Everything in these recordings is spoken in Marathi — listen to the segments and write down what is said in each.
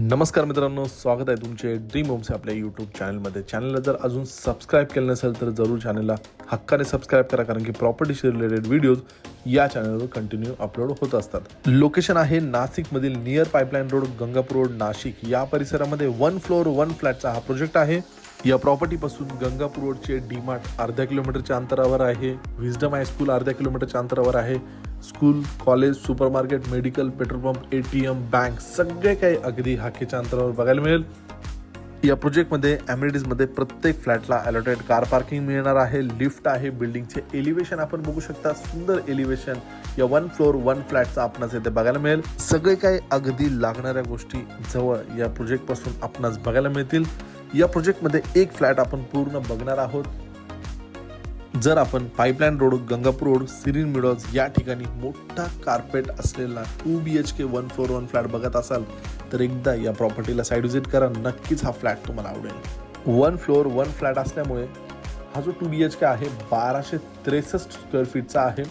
नमस्कार मित्रांनो स्वागत आहे तुमचे ड्रीम होम्स आपल्या यूट्यूब चॅनलमध्ये चॅनलला जर अजून सबस्क्राईब केलं नसेल तर जरूर चॅनलला हक्काने सबस्क्राईब करा कारण की प्रॉपर्टीशी रिलेटेड व्हिडिओज या चॅनलवर कंटिन्यू अपलोड होत असतात. लोकेशन आहे नाशिकमधील near pipeline road Gangapur road Nashik. या परिसरामध्ये वन फ्लोअर वन फ्लॅटचा हा प्रोजेक्ट आहे. या प्रॉपर्टीपासून गंगापूर रोडचे डीमार्ट अर्ध्या किलोमीटरच्या अंतरावर आहे. विजडम हायस्कूल अर्ध्या किलोमीटरच्या अंतरावर आहे. School college supermarket medical petrol pump A T M bank सगळे काही अगदी हाकेच्या अंतरावर बघायला मिळेल. या प्रोजेक्टमध्ये ॲम्युनिटीजमध्ये प्रत्येक फ्लॅटला अलॉटेड कार पार्किंग मिळणार आहे लिफ्ट आहे बिल्डिंगचे एलिव्हेशन आपण बघू शकता सुंदर एलिव्हेशन या वन फ्लोअर वन फ्लॅटचा आपणास इथे बघायला मिळेल. सगळे काही अगदी लागणाऱ्या गोष्टी जवळ या प्रोजेक्टपासून आपणास बघायला मिळतील. या प्रोजेक्टमध्ये एक फ्लॅट आपण पूर्ण बघणार आहोत. जर आपण pipeline road Gangapur road serene meadows या ठिकाणी मोठा कार्पेट असलेला two B H K one floor one flat बघत असाल तर एकदा या प्रॉपर्टीला साईड व्हिजिट करा. नक्कीच हा फ्लॅट तुम्हाला आवडेल. वन फ्लोअर वन फ्लॅट असल्यामुळे हा जो टू बी एच के आहे बाराशे त्रेसष्ट स्क्वेअर फीटचा आहे.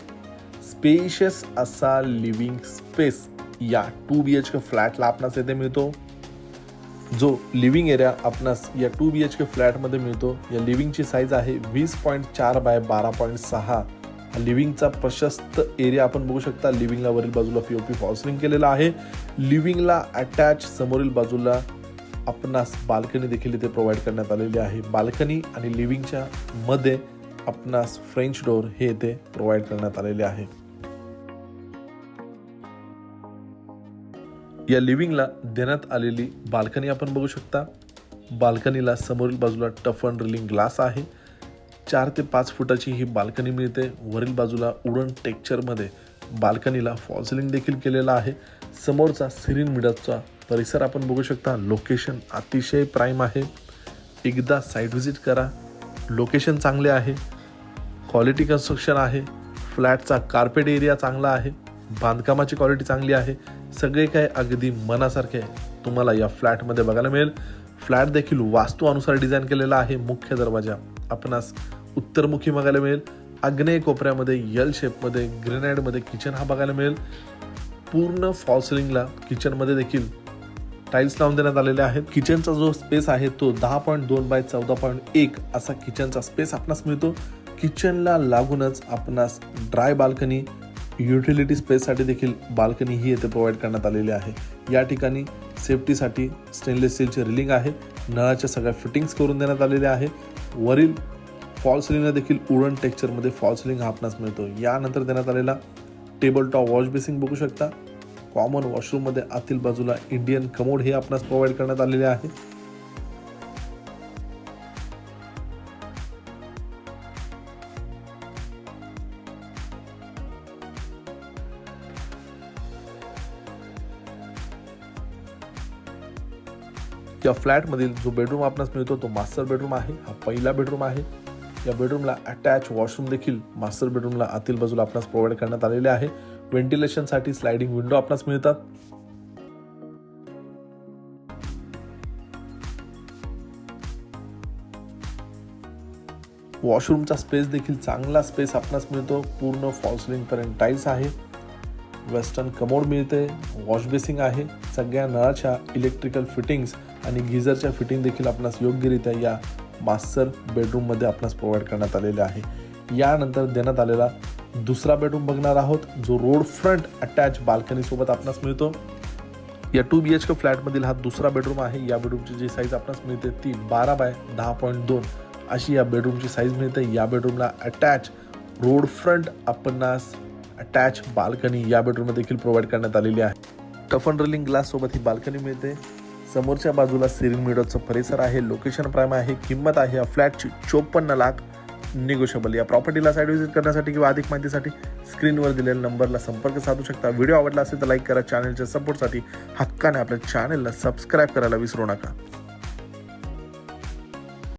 स्पेशियस असा लिव्हिंग स्पेस या टू बी एच के फ्लॅटला आपणास येथे मिळतो. जो लिव्हिंग एरिया आपणास या टू बी एच के फ्लॅटमध्ये मिळतो या लिव्हिंगची साईज आहे वीस पॉईंट चार बाय बारा पॉईंट सहा. लिव्हिंगचा प्रशस्त एरिया आपण बघू शकता. लिव्हिंगला वरील बाजूला पी ओ पी फॉल्सरिंग केलेला आहे. लिव्हिंगला अटॅच समोरील बाजूला आपणास बाल्कनी देखील इथे प्रोव्हाइड करण्यात आलेली आहे. बाल्कनी आणि लिव्हिंगच्या मध्ये आपणास फ्रेंच डोअर हे इथे प्रोव्हाइड करण्यात आलेले आहे. या लिव्हिंगला देण्यात आलेली बाल्कनी आपण बघू शकता. बाल्कनीला समोरील बाजूला टफ अँड रिलिंग ग्लास आहे. चार ते पाच फुटाची ही बाल्कनी मिळते. वरील बाजूला उडन टेक्चरमध्ये बाल्कनीला फॉल्सिलिंग देखील केलेला आहे. समोरचा सिरीन मिडसचा परिसर आपण बघू शकता. लोकेशन अतिशय प्राईम आहे. एकदा साईट व्हिजिट करा. लोकेशन चांगले आहे. क्वालिटी कन्स्ट्रक्शन आहे. फ्लॅटचा कार्पेट एरिया चांगला आहे. बांधकामाची क्वालिटी चांगली आहे. सगळे काय अगदी मनासारखे तुम्हाला या फ्लॅटमध्ये बघायला मिळेल. फ्लॅट देखील वास्तू अनुसार डिझाईन केलेला आहे मुख्य दरवाजा. आपणास उत्तरमुखी बघायला मिळेल. आग्नेय कोपऱ्यामध्ये यल शेपमध्ये ग्रेनाईडमध्ये किचन हा बघायला मिळेल. पूर्ण फॉल्सलिंगला किचनमध्ये देखील टाईल्स लावून देण्यात आलेले आहेत. किचनचा जो स्पेस आहे तो दहा पॉईंट दोन बाय चौदा पॉईंट एक असा किचनचा स्पेस आपणास मिळतो. किचनला लागूनच आपणास ड्राय बाल्कनी युटिलिटी स्पेससाठी देखील बाल्कनी ही येथे प्रोव्हाइड करण्यात आलेली आहे. या ठिकाणी सेफ्टीसाठी स्टेनलेस स्टीलचे रिलिंग आहे. नळाच्या सगळ्या फिटिंग्स करून देण्यात आलेल्या आहे. वरील फॉल सिलिंगला देखील उडन टेक्चरमध्ये फॉल सिलिंग हा आपणास मिळतो. यानंतर देण्यात आलेला टेबल टॉप वॉश बेसिंग बघू शकता. कॉमन वॉशरूममध्ये आतील बाजूला इंडियन कमोड हे आपणास प्रोव्हाइड करण्यात आलेले आहे. या फ्लॅटमधील जो बेडरूम आपणास मिळतो तो मास्टर बेडरूम आहे. हा पहिला बेडरूम आहे. या बेडरूमला अटॅच वॉशरूम देखील मास्टर बेडरूमला आतील बाजूला आपणास प्रोव्हाइड करण्यात आलेले आहे. व्हेंटिलेशनसाठी स्लायडिंग विंडो आपणास मिळतात. वॉशरूमचा स्पेस देखील चांगला स्पेस आपणास मिळतो. पूर्ण फॉल्सलिंग पर्यंत टाईल्स आहे. वेस्टर्न कमोड मिळते वॉश बेसिंग आहे. सगळ्या नळाच्या इलेक्ट्रिकल फिटिंग्स आणि गिझरच्या फिटिंग देखील आपणास योग्यरित्या या मास्टर बेडरूममध्ये आपणास प्रोव्हाइड करण्यात आलेले आहे. यानंतर देण्यात आलेला दुसरा बेडरूम बघणार आहोत जो रोड फ्रंट अटॅच बाल्कनीसोबत आपणास मिळतो. या टू बी एच के फ्लॅटमधील हा दुसरा बेडरूम आहे. या बेडरूमची जी साईज आपणास मिळते ती बारा बाय दहा पॉईंट दोन अशी या बेडरूमची साईज मिळते. या बेडरूमला अटॅच रोड फ्रंट आपणास अटॅच बाल्कनी या बेडरूममध्ये देखील प्रोव्हाइड करण्यात आलेली आहे. टफन रोलिंग ग्लाससोबत ग्लास सोबत ही बाल्कनी मिळते. समोरच्या बाजूला सिरिंग मिडोचा परिसर आहे. लोकेशन प्राईम आहे. किंमत आहे. या फ्लॅटची चोपन्न लाख निगोशिएबल या प्रॉपर्टीला साईड व्हिजिट करण्यासाठी किंवा अधिक माहितीसाठी स्क्रीनवर दिलेल्या नंबरला संपर्क साधू शकता. व्हिडिओ आवडला असेल तर लाईक करा. चॅनलच्या सपोर्टसाठी हक्काने आपल्या चॅनलला सबस्क्राईब करायला विसरू नका.